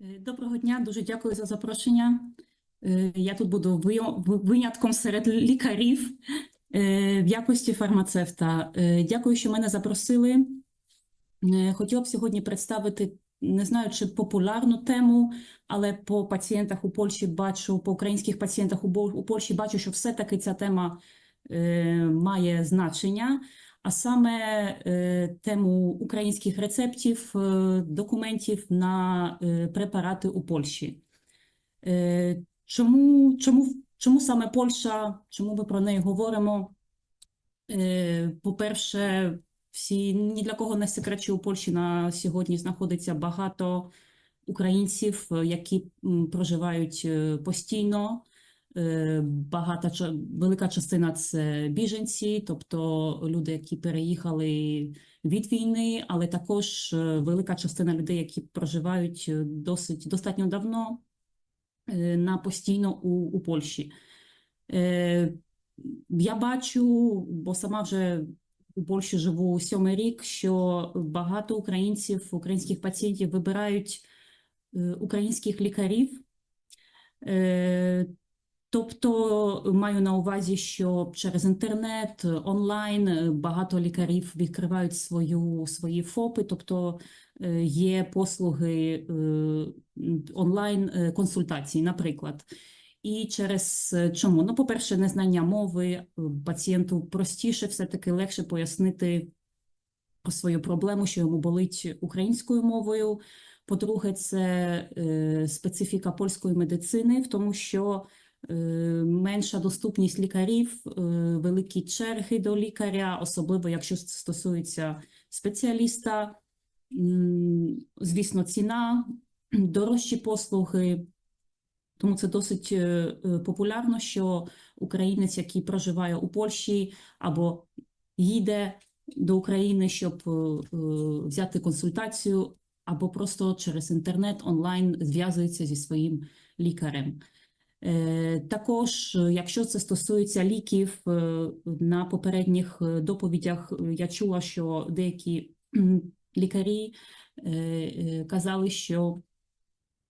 Е, Доброго дня, дуже дякую за запрошення. Е, Я тут буду винятком серед лікарів е, в якості фармацевта. Дякую, що мене запросили. Хотіла б сьогодні представити, не знаю, чи популярну тему, але по пацієнтах у Польщі бачу, по українських пацієнтах у Польщі бачу, що все-таки ця тема має значення, а саме е, тему українських рецептів, е, документів на е, препарати у Польщі. Чому, чому, чому саме Польща? Чому ми про неї говоримо? По-перше, всі ні для кого не секрет, що у Польщі на сьогодні знаходиться багато українців, які проживають постійно. Е, Багата велика частина це біженці, тобто люди, які переїхали від війни, але також е, велика частина людей, які проживають е, досить достатньо давно на постійно у, у Польщі. Я бачу, бо сама вже у Польщі живу сьомий рік, що багато українців, українських пацієнтів вибирають українських лікарів. Е, Тобто маю на увазі, що через інтернет, онлайн е, багато лікарів відкривають свою, свої ФОПи, тобто е, є послуги е, онлайн е, консультацій, наприклад. І через е, чому? Ну, по-перше, незнання мови е, пацієнту простіше, все-таки легше пояснити свою проблему, що йому болить українською мовою. По-друге, це е, специфіка польської медицини, в тому, що е, менша доступність лікарів, е, великі черги до лікаря, особливо якщо стосується спеціаліста. Звісно, ціна, дорожчі послуги. Тому це досить е, е, популярно, що українець, який проживає у Польщі або їде до України, щоб е, е, взяти консультацію, або просто через інтернет онлайн зв'язується зі своїм лікарем. Е, Також, е, якщо це стосується ліків, е, на попередніх доповідях я чула, що деякі лікарі казали, що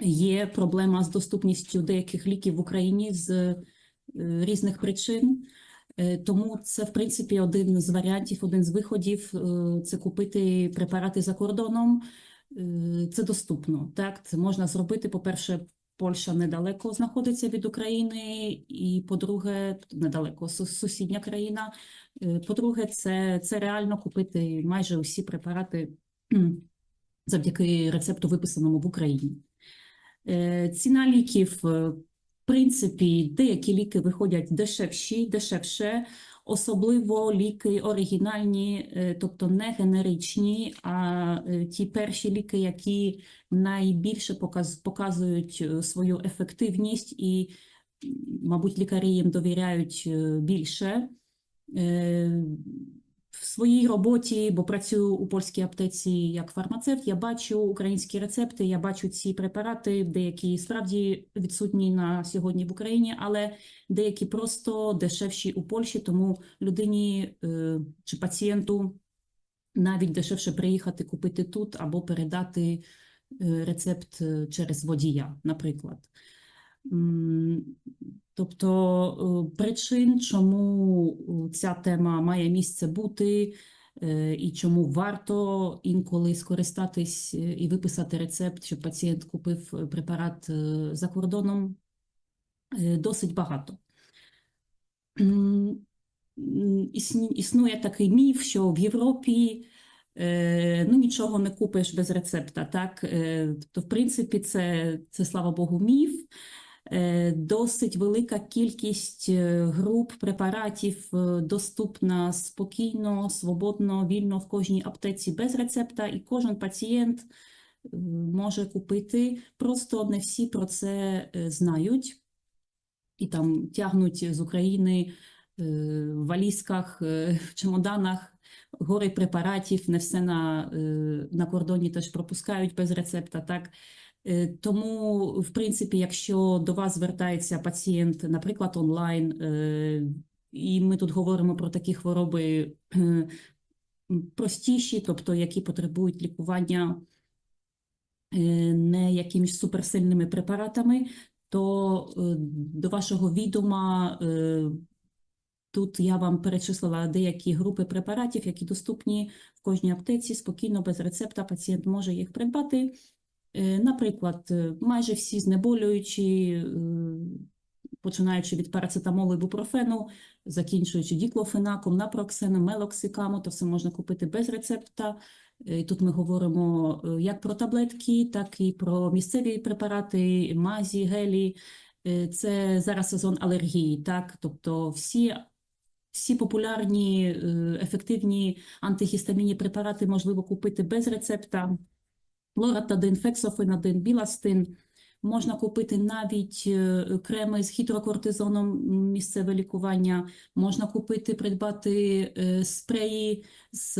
є проблема з доступністю деяких ліків в Україні з різних причин. Тому це, в принципі, один з варіантів, один з виходів це купити препарати за кордоном. Це доступно. Так, це можна зробити. По-перше, Польща недалеко знаходиться від України, і по-друге, недалеко сусідня країна. Е, По-друге, це, це реально купити майже усі препарати завдяки рецепту, виписаному в Україні. Е, Ціна ліків, е, в принципі, деякі ліки виходять дешевші, дешевше, особливо ліки оригінальні, е, тобто не генеричні, а е, ті перші ліки, які найбільше показують е, свою ефективність і, мабуть, лікарі їм довіряють більше. В своїй роботі, бо працюю у польській аптеці як фармацевт, я бачу українські рецепти, я бачу ці препарати, деякі справді відсутні на сьогодні в Україні, але деякі просто дешевші у Польщі, тому людині е, чи пацієнту навіть дешевше приїхати купити тут або передати е, рецепт е, через водія, наприклад. Тобто е, причин, чому е, ця тема має місце бути, е, і чому варто інколи скористатись і виписати рецепт, щоб пацієнт купив препарат за кордоном, досить багато. Існує такий міф, що в Європі ну, нічого не купиш без рецепта. Так? Тобто, в принципі, це, це слава Богу, міф. Е, Досить велика кількість е, груп препаратів е, доступна спокійно, свободно, вільно в кожній аптеці без рецепта, і кожен пацієнт може купити. Просто не всі про це знають і там тягнуть з України в валізках, в чемоданах гори препаратів, не все на, на кордоні теж пропускають без рецепта. Так? Е, Тому, в принципі, якщо до вас звертається пацієнт, наприклад, онлайн, е, і ми тут говоримо про такі хвороби простіші, тобто які потребують лікування е, не якимись суперсильними препаратами, то до вашого відома тут я вам перечислила деякі групи препаратів, які доступні в кожній аптеці. Спокійно, без рецепта пацієнт може їх придбати. Е, Наприклад, е, майже всі знеболюючі, е, починаючи від парацетамолу і бупрофену, закінчуючи діклофенаком, напроксеном, мелоксикамом, то все можна купити без рецепта. І тут ми говоримо як про таблетки, так і про місцеві препарати, мазі, гелі. Це зараз сезон алергії, так? Тобто всі, всі популярні, ефективні антигістамінні препарати можливо купити без рецепта. Лоратадин, фексофенадин, біластин. Можна купити навіть е, креми з гідрокортизоном, місцеве лікування. Можна купити, придбати е, спреї з,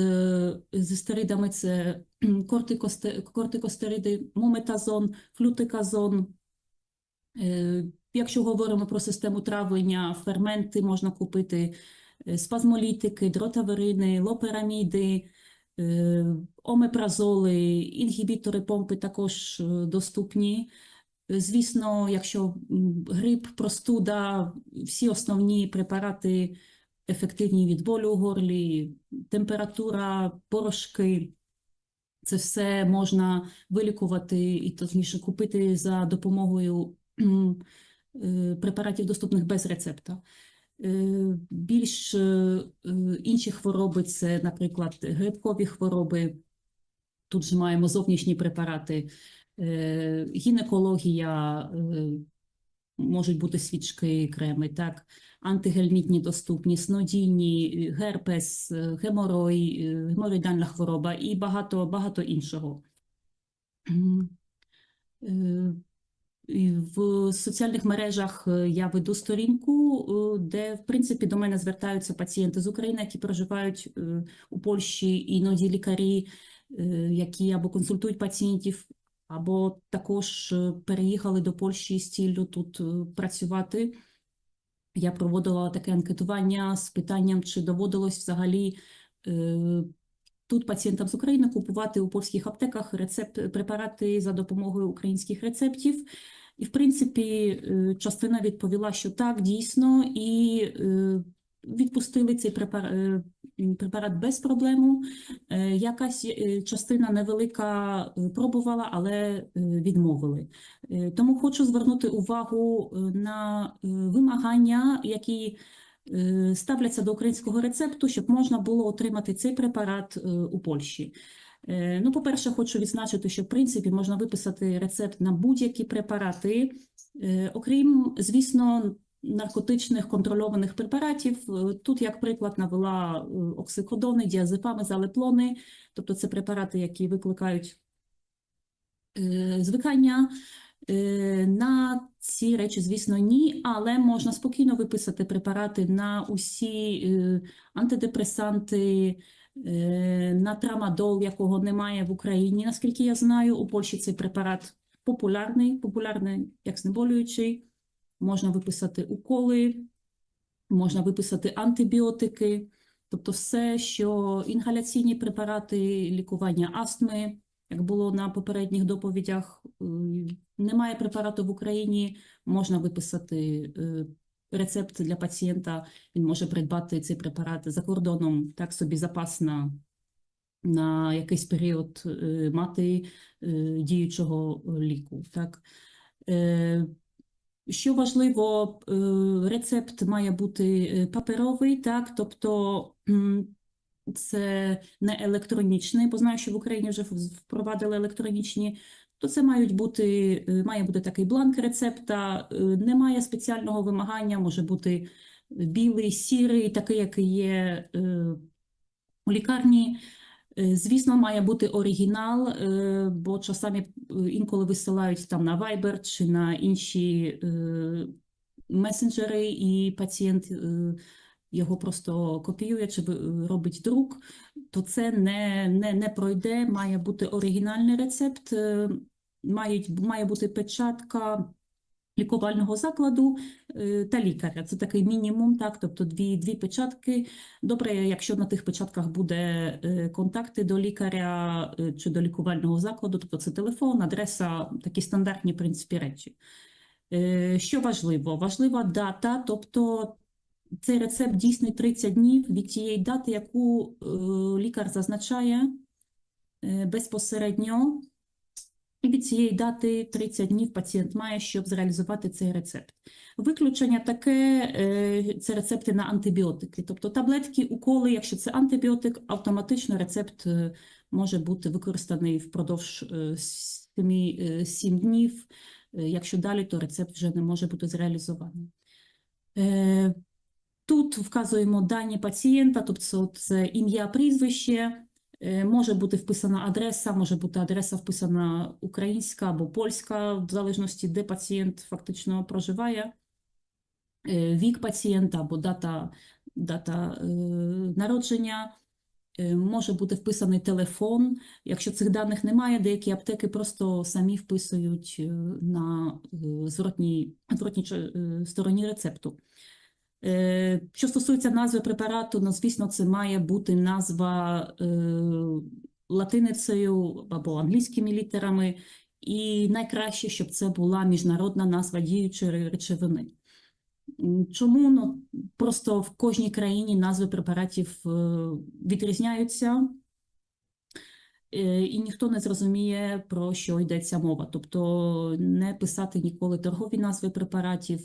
з стеридами. Це кортикосте- кортикостериди, мометазон, флютиказон. Е, Якщо говоримо про систему травлення, ферменти можна купити, спазмолітики, дротаверини, лопераміди, омепразоли, інгібітори помпи також е, доступні. Е, Звісно, якщо грип, простуда, всі основні препарати ефективні від болю у горлі, температура, порошки. Це все можна вилікувати і точніше купити за допомогою е, препаратів, доступних без рецепта. Е, Більш е, інші хвороби це, наприклад, грибкові хвороби. Тут же маємо зовнішні препарати, е, гінекологія, можуть бути свічки, креми, так, антигельмітні доступні, снодійні, герпес, геморой, геморроїдальна хвороба і багато, багато іншого. В соціальних мережах е, я веду сторінку, е, де, в принципі, до мене звертаються пацієнти з України, які проживають е, у Польщі, іноді лікарі, які або консультують пацієнтів, або також переїхали до Польщі з ціллю тут працювати. Я проводила таке анкетування з питанням, чи доводилось взагалі тут пацієнтам з України купувати у польських аптеках рецепт препарати за допомогою українських рецептів. І, в принципі, е, частина відповіла, що так, дійсно, і е, відпустили цей препар- е, препарат без проблему. Якась частина невелика пробувала, але відмовили. Тому хочу звернути увагу на вимагання, які ставляться до українського рецепту, щоб можна було отримати цей препарат е, у Польщі. Е, Ну, по-перше, хочу відзначити, що в принципі можна виписати рецепт на будь-які препарати, е, окрім, звісно, наркотичних контрольованих препаратів. Е, Тут, як приклад, навела е, оксикодони, діазепами, залеплони, тобто це препарати, які викликають е, звикання. Е, На ці речі, звісно, ні, але можна спокійно виписати препарати на усі е, антидепресанти, е, на трамадол, якого немає в Україні. Наскільки я знаю, у Польщі цей препарат популярний, популярний як знеболюючий. Можна виписати уколи, можна виписати антибіотики, тобто все, що інгаляційні препарати, лікування астми, як було на попередніх доповідях, е, немає препарату в Україні, можна виписати е, рецепт для пацієнта, він може придбати цей препарат за кордоном, так собі запас на, на якийсь період е, мати діючого ліку. Так. Що важливо, рецепт має бути паперовий, так, тобто це не електронічний, бо знаю, що в Україні вже впровадили електронічні, то це мають бути, е, має бути такий бланк рецепта, е, немає спеціального вимагання, може бути білий, сірий, такий, який є е, у лікарні. Е, Звісно, має бути оригінал, е, бо часами е, інколи висилають там на Viber чи на інші е, месенджери, і пацієнт е, його просто копіює чи робить друк, то це не, не, не пройде. Має бути оригінальний рецепт, е, мають, має бути печатка лікувального закладу е, та лікаря. Це такий мінімум, так, тобто дві, дві печатки. Добре, якщо на тих печатках буде е, контакти до лікаря е, чи до лікувального закладу, тобто це телефон, адреса, такі стандартні, в принципі, речі. Е, Що важливо? Важлива дата, тобто цей рецепт дійсний 30 днів від тієї дати, яку е, лікар зазначає е, безпосередньо. І від цієї дати 30 днів пацієнт має, щоб зреалізувати цей рецепт. Виключення таке е, це рецепти на антибіотики. Тобто таблетки, уколи, якщо це антибіотик, автоматично рецепт може бути використаний впродовж 7, 7 днів. Якщо далі, то рецепт вже не може бути зреалізований. Е, Тут вказуємо дані пацієнта, тобто це ім'я, прізвище. Е, Може бути вписана адреса, може бути адреса вписана українська або польська, в залежності, де пацієнт фактично проживає, Е, вік пацієнта або дата, дата е, народження. Е, Може бути вписаний телефон. Якщо цих даних немає, деякі аптеки просто самі вписують е, на е, зворотній, зворотній е, стороні рецепту. Е, Що стосується назви препарату, ну, звісно, це має бути назва е, латиницею або англійськими літерами, і найкраще, щоб це була міжнародна назва діючої речовини. Чому? Ну, просто в кожній країні назви препаратів е, відрізняються, і ніхто не зрозуміє, про що йдеться мова. Тобто не писати ніколи торгові назви препаратів.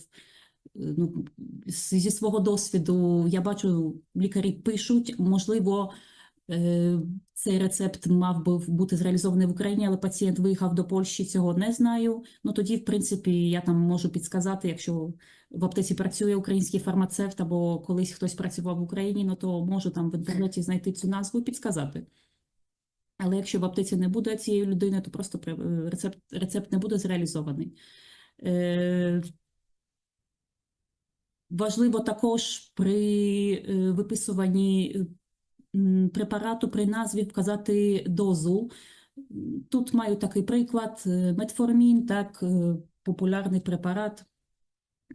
Е, Ну, зі свого досвіду я бачу, лікарі пишуть, можливо, е, цей рецепт мав би бути зреалізований в Україні, але пацієнт виїхав до Польщі, цього не знаю. Ну тоді, в принципі, я там можу підсказати, якщо в аптеці працює український фармацевт або колись хтось працював в Україні, ну то можу там в інтернеті знайти цю назву і підсказати. Але якщо в аптеці не буде цієї людини, то просто е, рецепт, рецепт не буде зреалізований. Важливо також при е, виписуванні е, препарату при назві вказати дозу. Тут маю такий приклад: е, метформін, так, популярний препарат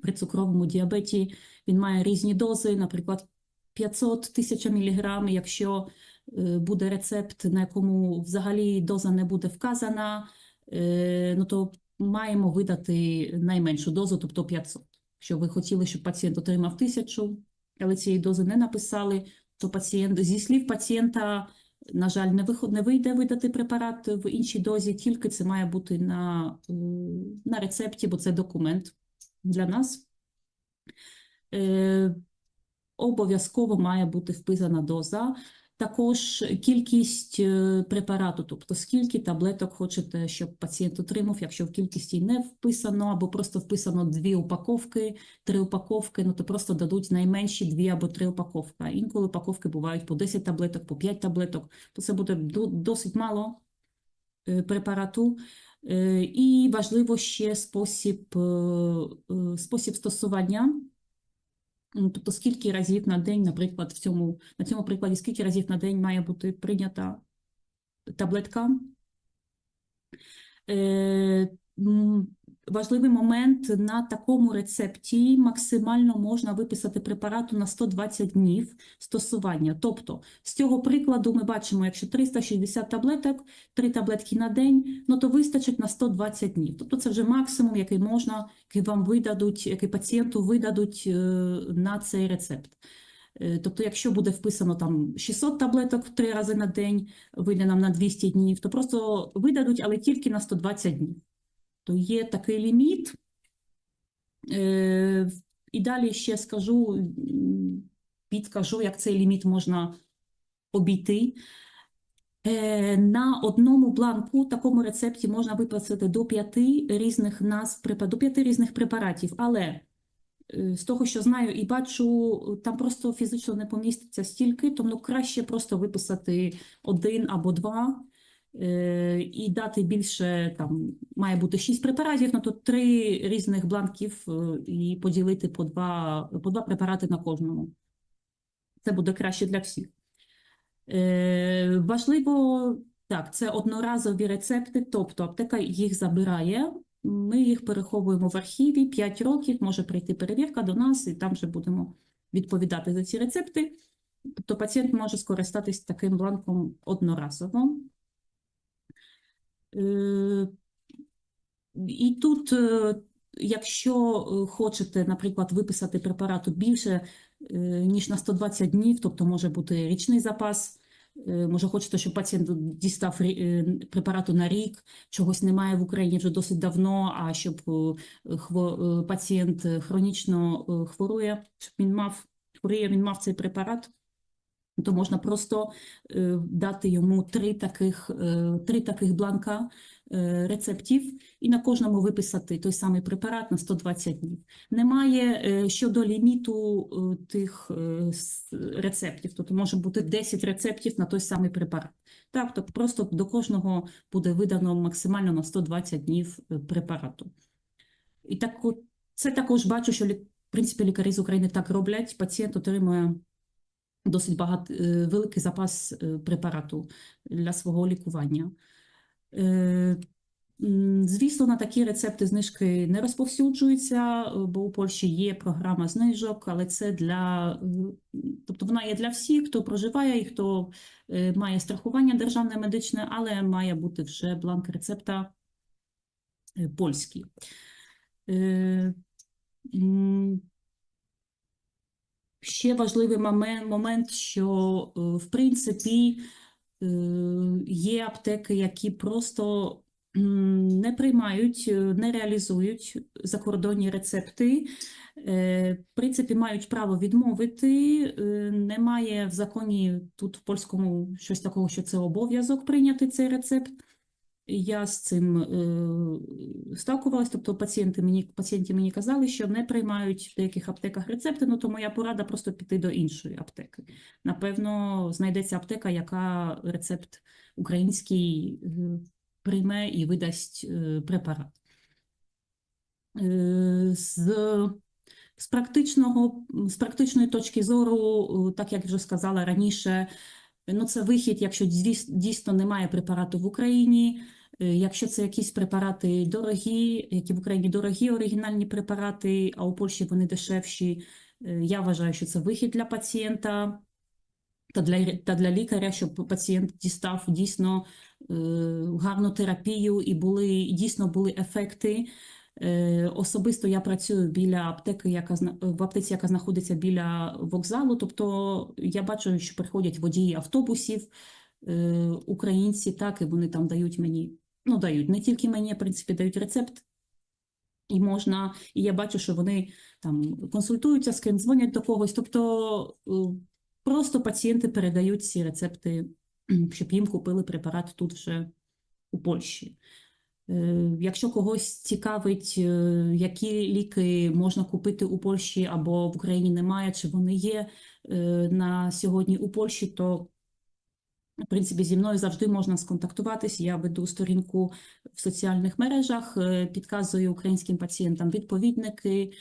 при цукровому діабеті. Він має різні дози, наприклад, 500 тисяч міліграм. Якщо буде рецепт, на якому взагалі доза не буде вказана, ну то маємо видати найменшу дозу, тобто 500. Якщо ви хотіли, щоб пацієнт отримав тисячу, але цієї дози не написали, то пацієнт зі слів пацієнта, на жаль, не виход, не вийде видати препарат в іншій дозі, тільки це має бути на, на рецепті, бо це документ для нас. Е, Обов'язково має бути вписана доза. Також кількість е, препарату, тобто скільки таблеток хочете, щоб пацієнт отримав, якщо в кількості не вписано, або просто вписано дві упаковки, три упаковки, ну то просто дадуть найменші дві або три упаковки. Інколи упаковки бувають по 10 таблеток, по 5 таблеток, то це буде досить мало е, препарату. Е, І важливо ще спосіб, спосіб стосування. Ну, Тобто, скільки разів на день, наприклад, в цьому, на цьому прикладі, скільки разів на день має бути прийнята таблетка. Е, Важливий момент на такому рецепті максимально можна виписати препарату на 120 днів стосування. Тобто, з цього прикладу ми бачимо, якщо 360 таблеток, 3 таблетки на день, ну то вистачить на 120 днів. Тобто це вже максимум, який можна, який вам видадуть, який пацієнту видадуть е, на цей рецепт. Е, Тобто, якщо буде вписано там 600 таблеток три рази на день, вийде нам на 200 днів, то просто видадуть, але тільки на 120 днів. То є такий ліміт. Е, І далі ще скажу, підкажу, як цей ліміт можна обійти. Е, На одному бланку, такому рецепті, можна виписати до п'яти різних препа- до п'яти різних препаратів, але е, з того, що знаю і бачу, там просто фізично не поміститься стільки, тому краще просто виписати один або два і дати більше, там має бути шість препаратів, ну то три різних бланків е, і поділити по два, по два препарати на кожному. Це буде краще для всіх. Е, Важливо, так, це одноразові рецепти, тобто аптека їх забирає Ми їх переховуємо в архіві 5 років, може прийти перевірка до нас, і там вже будемо відповідати за ці рецепти. Тобто пацієнт може скористатись таким бланком одноразово. Е, І тут, е, якщо е, хочете, наприклад, виписати препарату більше, ніж на 120 днів, тобто може бути річний запас, може хочете, щоб пацієнт дістав препарату на рік, чогось немає в Україні вже досить давно, а щоб пацієнт хронічно хворує, щоб він мав, хворіє, він мав цей препарат, то можна просто е, дати йому три таких, е, три таких бланка е, рецептів і на кожному виписати той самий препарат на 120 днів. Немає щодо ліміту тих рецептів, тобто може бути 10 рецептів на той самий препарат. Так, тобто просто до кожного буде видано максимально на 120 днів препарату. І так, це також бачу, що в принципі лікарі з України так роблять. Пацієнт отримує досить багато е, великий запас е, препарату для свого лікування. Е, Звісно, на такі рецепти знижки не розповсюджуються, бо у Польщі є програма знижок, але це для, тобто вона є для всіх, хто проживає і хто має страхування державне медичне, але має бути вже бланк рецепта польський. Ще важливий момен- момент, що е, в принципі е, є аптеки, які просто не приймають, е, не реалізують закордонні рецепти. В принципі, мають право відмовити. Немає в законі тут в польському щось такого, що це обов'язок прийняти цей рецепт. Я з цим е, сталкувалась, тобто пацієнти мені, пацієнти мені казали, що не приймають в деяких аптеках рецепти, ну то моя порада просто піти до іншої аптеки. Напевно, знайдеться аптека, яка рецепт український е, прийме і видасть е, препарат. З, з, практичного, з практичної точки зору, так як вже сказала раніше, Ну, це вихід, якщо дійс- дійсно немає препарату в Україні, якщо це якісь препарати дорогі, які в Україні дорогі оригінальні препарати, а у Польщі вони дешевші, е, я вважаю, що це вихід для пацієнта та для, та для лікаря, щоб пацієнт дістав дійсно е, гарну терапію і були, дійсно були ефекти. Е, Особисто я працюю біля аптеки, яка в аптеці, яка знаходиться біля вокзалу. Тобто я бачу, що приходять водії автобусів, е, українці, так, і вони там дають мені, ну дають не тільки мені, в принципі, дають рецепт. І можна, і я бачу, що вони там консультуються з ким, дзвонять до когось. Тобто е, просто пацієнти передають ці рецепти, щоб їм купили препарат тут вже у Польщі. Е, Якщо когось цікавить, е, які ліки можна купити у Польщі або в Україні немає, чи вони є на сьогодні у Польщі, то в принципі зі мною завжди можна сконтактуватись. Я веду сторінку в соціальних мережах, е, підказую українським пацієнтам відповідники,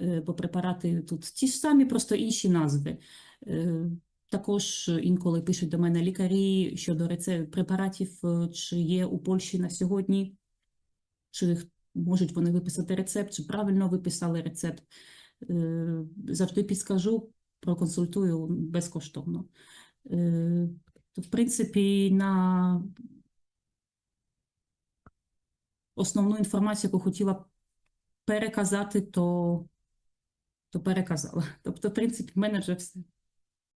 е, бо препарати тут ті ж самі, просто інші назви. Е, Також інколи пишуть до мене лікарі щодо препаратів, чи є у Польщі на сьогодні чи можуть вони виписати рецепт, чи правильно виписали рецепт. Завжди підскажу, проконсультую безкоштовно. То, в принципі, на основну інформацію, яку хотіла переказати, то, то переказала. Тобто, в принципі, в мене вже все.